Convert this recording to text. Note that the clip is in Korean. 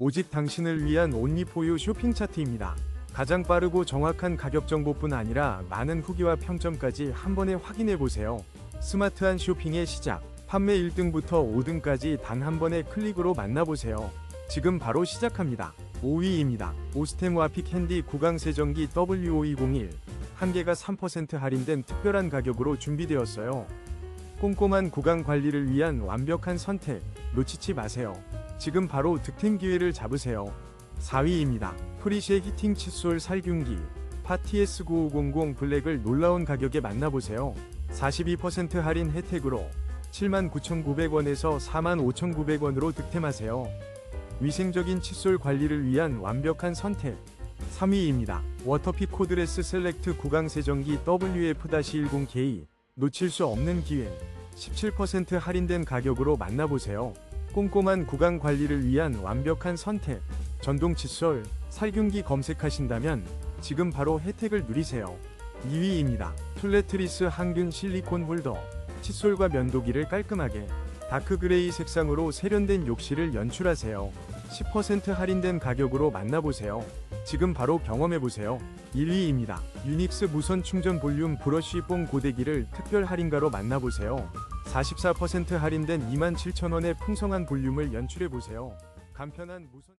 오직 당신을 위한 온리포유 쇼핑 차트입니다. 가장 빠르고 정확한 가격 정보뿐 아니라 많은 후기와 평점까지 한 번에 확인해 보세요. 스마트한 쇼핑의 시작. 판매 1등부터 5등까지 단 한 번의 클릭으로 만나보세요. 지금 바로 시작합니다. 5위입니다. 오스템 와픽 핸디 구강 세정기 W5201. 한 개가 3% 할인된 특별한 가격으로 준비되었어요. 꼼꼼한 구강 관리를 위한 완벽한 선택. 놓치지 마세요. 지금 바로 득템 기회를 잡으세요. 4위입니다. 프리쉐 히팅 칫솔 살균기 파티에스 9500 블랙을 놀라운 가격에 만나보세요. 42% 할인 혜택으로 79,900원에서 45,900원으로 득템하세요. 위생적인 칫솔 관리를 위한 완벽한 선택. 3위입니다. 워터픽 코드레스 셀렉트 구강 세정기 WF-10K 놓칠 수 없는 기회. 17% 할인된 가격으로 만나보세요. 꼼꼼한 구강 관리를 위한 완벽한 선택. 전동 칫솔, 살균기 검색하신다면 지금 바로 혜택을 누리세요. 2위입니다. 플레트리스 항균 실리콘 홀더. 칫솔과 면도기를 깔끔하게 다크 그레이 색상으로 세련된 욕실을 연출하세요. 10% 할인된 가격으로 만나보세요. 지금 바로 경험해보세요. 1위입니다. 유닉스 무선 충전 볼륨 브러쉬 뽕 고데기를 특별 할인가로 만나보세요. 44% 할인된 27,000원의 풍성한 볼륨을 연출해보세요. 간편한 무선